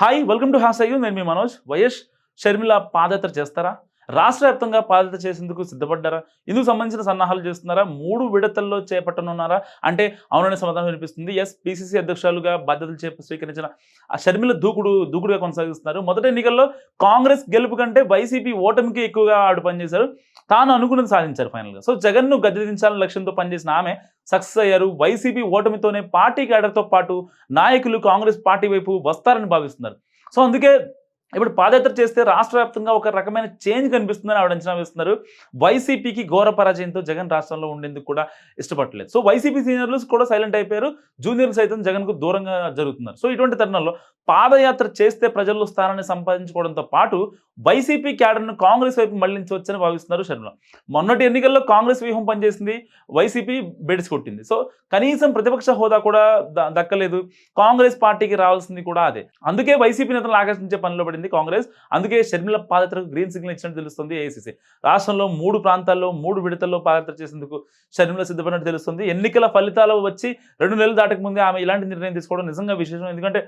Hi welcome to హాస్ అయ్యూ నేను మీ మనోజ్. వైఎస్ షర్మిల పాదయాత్ర చేస్తారా? రాష్ట్ర వ్యాప్తంగా పాదయాత్ర చేసేందుకు సిద్ధపడ్డారా? ఇందుకు సంబంధించిన సన్నాహాలు చేస్తున్నారా? మూడు విడతల్లో చేపట్టనున్నారా? అంటే అవుననే సమాధానం వినిపిస్తుంది. ఎస్ పిసిసి అధ్యక్షులుగా బాధ్యతలు చేప స్వీకరించిన ఆ షర్మిల దూకుడు దూకుడుగా కొనసాగిస్తున్నారు. మొదటి ఎన్నికల్లో కాంగ్రెస్ గెలుపు కంటే వైసీపీ ఓటమికి ఎక్కువగా ఆడు పనిచేశారు. తాను అనుకున్నది సాధించారు ఫైనల్గా. సో జగన్ను గద్దెదించాలని లక్ష్యంతో పనిచేసిన ఆమె సక్సెస్ అయ్యారు. వైసీపీ ఓటమితోనే పార్టీ క్యాడర్తో పాటు నాయకులు కాంగ్రెస్ పార్టీ వైపు వస్తారని భావిస్తున్నారు. సో అందుకే ఇప్పుడు పాదయాత్ర చేస్తే రాష్ట్ర వ్యాప్తంగా ఒక రకమైన చేంజ్ కనిపిస్తుందని ఆవిడ అంచనా వేస్తున్నారు. వైసీపీకి ఘోర పరాజయంతో జగన్ రాష్ట్రంలో ఉండేందుకు కూడా ఇష్టపడలేదు సో వైసీపీ సీనియర్లు కూడా సైలెంట్ అయిపోయారు. జూనియర్లు సైతం జగన్కు దూరంగా జరుగుతున్నారు. సో ఇటువంటి తరుణంలో పాదయాత్ర చేస్తే ప్రజల్లో స్థానాన్ని సంపాదించుకోవడంతో పాటు వైసీపీ క్యాడర్ను కాంగ్రెస్ వైపు మళ్ళించవచ్చని భావిస్తున్నారు శర్మ మొన్నటి ఎన్నికల్లో కాంగ్రెస్ వ్యూహం పనిచేసింది. వైసీపీ బెడిసి కొట్టింది. సో కనీసం ప్రతిపక్ష హోదా కూడా ద- దక్కలేదు. కాంగ్రెస్ పార్టీకి రావాల్సింది కూడా అదే. అందుకే వైసీపీ నేతలు ఆకర్షించే పనిలో పడింది కాంగ్రెస్. అందుకే షర్మిల పాదయాత్రకు గ్రీన్ సిగ్నల్ ఇచ్చినట్టు తెలుస్తుంది ఏఐసీసీ రాష్ట్రంలో మూడు ప్రాంతాల్లో మూడు విడతల్లో పాదయాత్ర చేసేందుకు షర్మిల సిద్ధపడినట్టు తెలుస్తుంది. ఎన్నికల ఫలితాలు వచ్చి రెండు నెలలు దాటక ముందే ఆమె ఇలాంటి నిర్ణయం తీసుకోవడం నిజంగా విశేషం. ఎందుకంటే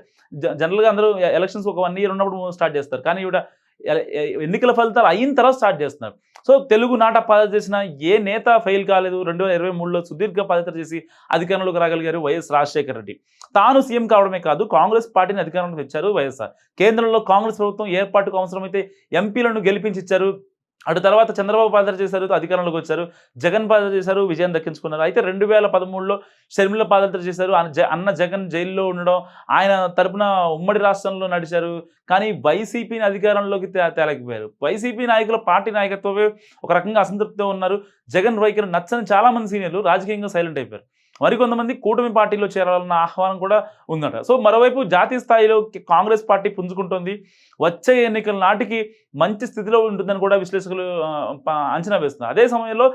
జనరల్గా అందరూ ఎలక్షన్స్ ఒక వన్ ఇయర్ ఉన్నప్పుడు స్టార్ట్ చేస్తారు. కానీ ఇవిడ ఎన్నికల ఫలితాలు అయిన తర్వాత స్టార్ట్ చేస్తున్నారు. సో తెలుగు నాట పాదయాత్ర చేసిన ఏ నేత ఫెయిల్ కాలేదు. రెండు వేల ఇరవై మూడులో సుదీర్ఘ పాదయాత్ర చేసి అధికారంలోకి రాగలిగారు వైఎస్ రాజశేఖర రెడ్డి. తాను సీఎం కావడమే కాదు కాంగ్రెస్ పార్టీని అధికారంలోకి తెచ్చారు వైఎస్ఆర్. కేంద్రంలో కాంగ్రెస్ ప్రభుత్వం ఏర్పాటుకు అవసరమైతే ఎంపీలను గెలిపించి ఇచ్చారు అటు తర్వాత చంద్రబాబు పాదర చేశారు అధికారంలోకి వచ్చారు. జగన్ పాదర చేశారు విజయం దక్కించుకున్నారు. అయితే రెండు వేల పదమూడులో షర్మిల పాదయాత్ర చేశారు. అన్న అన్న జగన్ జైల్లో ఉండడం ఆయన తరపున ఉమ్మడి రాష్ట్రంలో నడిచారు. కానీ వైసీపీని అధికారంలోకి తేలకపోయారు. వైసీపీ నాయకుల పార్టీ నాయకత్వమే ఒక రకంగా అసంతృప్తితో ఉన్నారు. జగన్ వైఖరి నచ్చని చాలా మంది సీనియర్లు రాజకీయంగా సైలెంట్ అయిపోయారు. మరికొంతమంది కూటమి పార్టీలో చేరాలన్న ఆహ్వానం కూడా ఉందట. సో మరోవైపు జాతీయ స్థాయిలో కాంగ్రెస్ పార్టీ పుంజుకుంటుంది. వచ్చే ఎన్నికల నాటికి మంచి స్థితిలో ఉంటుందని కూడా విశ్లేషకులు అంచనా వేస్తున్నారు. అదే సమయంలో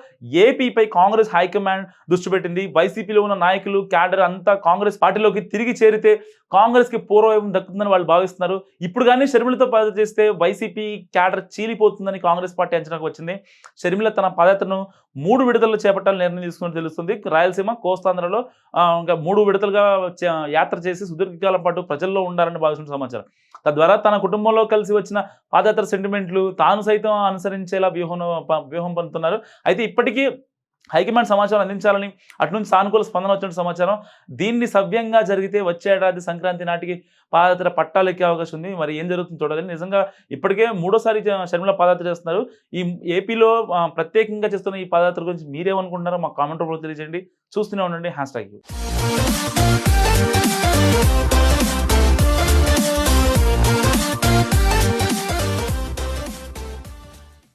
ఏపీపై కాంగ్రెస్ హైకమాండ్ దృష్టి పెట్టింది. వైసీపీలో ఉన్న నాయకులు క్యాడర్ అంతా కాంగ్రెస్ పార్టీలోకి తిరిగి చేరితే కాంగ్రెస్కి పూర్వవైపు దక్కుతుందని వాళ్ళు భావిస్తున్నారు. ఇప్పుడు కానీ షర్మిలతో పదయాత్ర చేస్తే వైసీపీ క్యాడర్ చీలిపోతుందని కాంగ్రెస్ పార్టీ అంచనాకు వచ్చింది. షర్మిల తన పాదయాత్రను మూడు విడతలు చేపట్టాలని నిర్ణయం తీసుకుని తెలుస్తుంది. రాయలసీమ కోస్తాంధ్రలో ఇంకా మూడు విడతలుగా యాత్ర చేసి సుదీర్ఘకాలం పాటు ప్రజల్లో ఉండాలని భావిస్తున్న సమాచారం. తద్వారా తన కుటుంబంలో కలిసి వచ్చిన పాదయాత్ర సెంటిమెంట్లు తాను సైతం అనుసరించేలా వ్యూహం ప- వ్యూహం పొందుతున్నారు. అయితే ఇప్పటికీ హైకమాండ్ సమాచారం అందించాలని అటు నుంచి సానుకూల స్పందన వచ్చిన సమాచారం. దీన్ని సవ్యంగా జరిగితే వచ్చే ఏడాది సంక్రాంతి నాటికి పాదయాత్ర పట్టాలెక్కే అవకాశం ఉంది. మరి ఏం జరుగుతుందో చూడాలి. నిజంగా ఇప్పటికే మూడోసారి షర్మిల పాదయాత్ర చేస్తున్నారు. ఈ ఏపీలో ప్రత్యేకంగా చేస్తున్న ఈ పాదయాత్ర గురించి మీరేమనుకుంటున్నారో మా కామెంట్ రూపంలో తెలియజేయండి. చూస్తూనే ఉండండి. Hash tag